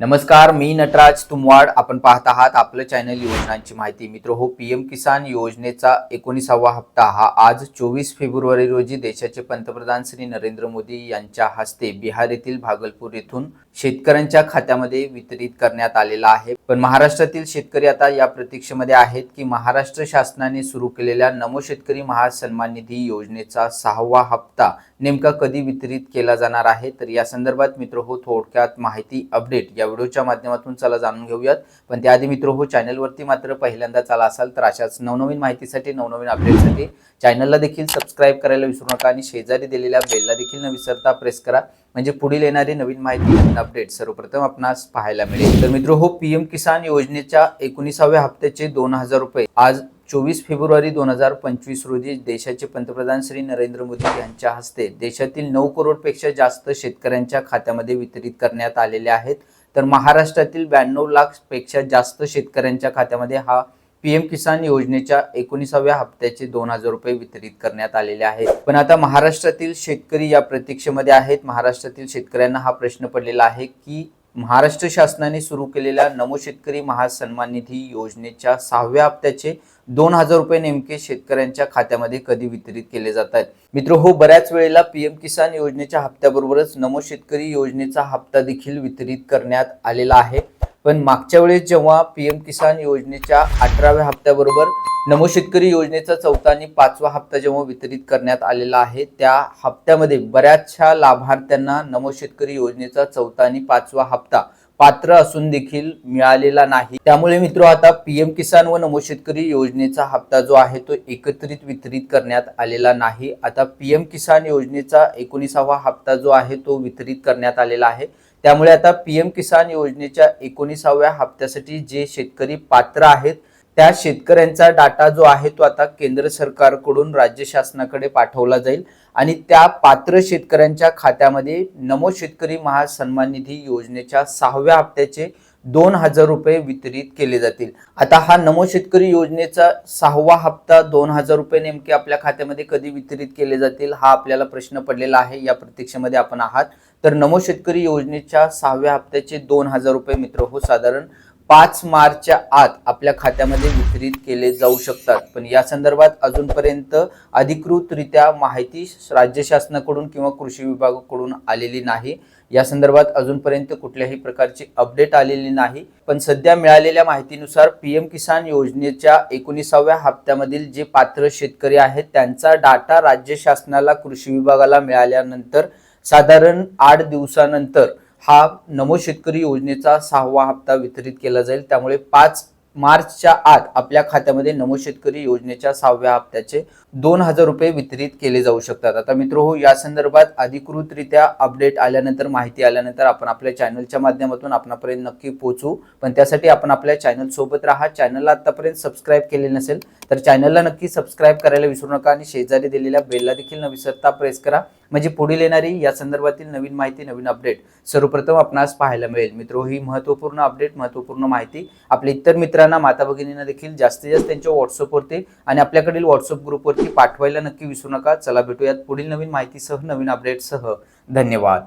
नमस्कार मी नटराज तुमवाड. आपण पाहत आहात आपलं चॅनल योजनांची माहिती. मित्र हो पीएम किसान योजनेचा एकोणीसावा हप्ता हा आज चोवीस फेब्रुवारी रोजी देशाचे पंतप्रधान श्री नरेंद्र मोदी यांच्या हस्ते बिहार येथील भागलपूर येथून शेतकऱ्यांच्या खात्यामध्ये वितरित करण्यात आलेला आहे. पण महाराष्ट्रातील शेतकरी आता या प्रतीक्षेमध्ये आहेत की महाराष्ट्र शासनाने सुरू केलेल्या नमो शेतकरी महासन्मान निधी योजनेचा सहावा हप्ता नेमका कधी वितरित केला जाणार आहे? तर या संदर्भात मित्र हो थोडक्यात माहिती अपडेट या व्हिडिओच्या माध्यमातून चला जाणून घेऊयात. पण त्याआधी मित्र हो चॅनलवरती मात्र पहिल्यांदा चाला असाल तर अशाच नवनवीन माहितीसाठी नवनवीन अपडेटसाठी चॅनलला देखील सबस्क्राईब करायला विसरू नका आणि शेजारी दिलेल्या बेलला देखील न विसरता प्रेस करा. म्हणजे पुढील येणारी नवीन माहिती नवीन अपडेट सर्वप्रथम आपणास पाहायला मिळेल. तर मित्र हो पीएम किसान योजनेच्या एकोणीसाव्या हप्त्याचे दोन हजार रुपये आज चोवीस फेब्रुवारी दोन हजार पंचवीस रोजी देशाचे पंतप्रधान श्री नरेंद्र मोदी यांच्या हस्ते देशातील नऊ करोडपेक्षा जास्त शेतकऱ्यांच्या खात्यामध्ये वितरित करण्यात आलेले आहेत. तर महाराष्ट्रातील ब्याण्णव लाखपेक्षा जास्त शेतकऱ्यांच्या खात्यामध्ये हा पीएम किसान योजनेच्या एकोणीसाव्या हप्त्याचे दोन हजार रुपये वितरित करण्यात आलेले आहेत. पण आता महाराष्ट्रातील शेतकरी या प्रतीक्षेमध्ये आहेत. महाराष्ट्रातील शेतकऱ्यांना हा प्रश्न पडलेला आहे की महाराष्ट्र शासनाने सुरू केलेल्या नमो शेतकरी महासन्मान निधी योजनेच्या सहाव्या हप्त्याचे दोन हजार रुपये नेमके शेतकऱ्यांच्या खात्यामध्ये कधी वितरित केले जात आहेत? मित्र हो बऱ्याच वेळेला पीएम किसान योजनेच्या हप्त्याबरोबरच नमो शेतकरी योजनेचा हप्ता देखील वितरित करण्यात आलेला आहे. पण मागच्या वेळेस जेव्हा पी एम किसान योजनेच्या अठराव्या हप्त्याबरोबर नमो शेतकरी योजनेचा चौथा आणि पाचवा हप्ता जेव्हा वितरित करण्यात आलेला आहे त्या हप्त्यामध्ये बऱ्याचशा लाभार्थ्यांना नमो शेतकरी योजनेचा चौथा आणि पाचवा हप्ता पात्र असून देखील मिळालेला नाही. त्यामुळे मित्र आता पीएम किसान व नमो शेतकरी योजनेचा हप्ता जो आहे तो एकत्रित वितरित करण्यात आलेला नाही. आता पीएम किसान योजनेचा एकोणीसावा हप्ता जो आहे तो वितरित करण्यात आलेला आहे. त्यामुळे आता पीएम किसान योजनेच्या एकोणीसाव्या हप्त्यासाठी जे शेतकरी पात्र आहेत त्या शेतकऱ्यांचा डाटा जो आहे तो आता केंद्र सरकारकडून राज्य शासनाकडे पाठवला जाईल. आणि त्या पात्र शेतकऱ्यांच्या खात्यामध्ये नमो शेतकरी महासन्मान निधी योजनेच्या सहाव्या हप्त्याचे दोन हजार रुपये वितरित केले जातील. आता हा नमो शेतकरी योजनेचा सहावा हप्ता दोन हजार रुपये नेमके आपल्या खात्यामध्ये कधी वितरित केले जातील हा आपल्याला प्रश्न पडलेला आहे. या प्रतीक्षेमध्ये आपण आहात. तर नमो शेतकरी योजनेच्या सहाव्या हप्त्याचे दोन हजार रुपये मित्र हो साधारण पाच मार्चच्या आत आपल्या खात्यामध्ये वितरित केले जाऊ शकतात. पण या संदर्भात अजूनपर्यंत अधिकृतरित्या माहिती राज्य शासनाकडून किंवा कृषी विभागाकडून आलेली नाही. या संदर्भात अजूनपर्यंत कुठल्याही प्रकारची अपडेट आलेली नाही. पण सध्या मिळालेल्या माहितीनुसार पीएम किसान योजनेच्या एकोणीसाव्या हप्त्यामधील जे पात्र शेतकरी आहेत त्यांचा डाटा राज्य शासनाला कृषी विभागाला मिळाल्यानंतर साधारण आठ दिवसानंतर हा नमो शेतकरी योजनेचा सहावा हप्ता वितरित केला जाईल. त्यामुळे पाच मार्चच्या आत आपल्या खात्यामध्ये नमो शेतकरी योजनेच्या सहाव्या हप्त्याचे दोन हजार रुपये वितरित केले जाऊ शकतात. आता मित्र हो या संदर्भात अधिकृतरित्या अपडेट आल्यानंतर माहिती आल्यानंतर आपण आपल्या चॅनलच्या माध्यमातून आपणापर्यंत नक्की पोहोचू. पण त्यासाठी आपण आपल्या चॅनल सोबत राहा. चॅनलला आतापर्यंत सबस्क्राईब केले नसेल तर चॅनलला नक्की सबस्क्राईब करायला विसरू नका आणि शेजारी दिलेल्या बेलला देखील न विसरता प्रेस करा. म्हणजे पुढील येणारी या संदर्भातील नवीन माहिती नवीन अपडेट सर्वप्रथम आपणास पाहायला मिळेल. मित्र ही महत्त्वपूर्ण अपडेट महत्त्वपूर्ण माहिती आपल्या इतर मित्रांना माता भगिनींना देखील जास्तीत जास्त त्यांच्या व्हॉट्सअपवरती आणि आपल्याकडील व्हॉट्सअप ग्रुपवरती पाठवायला नक्की विसरू नका. चला भेटूयात पुढील नवीन माहितीसह नवीन अपडेटसह धन्यवाद.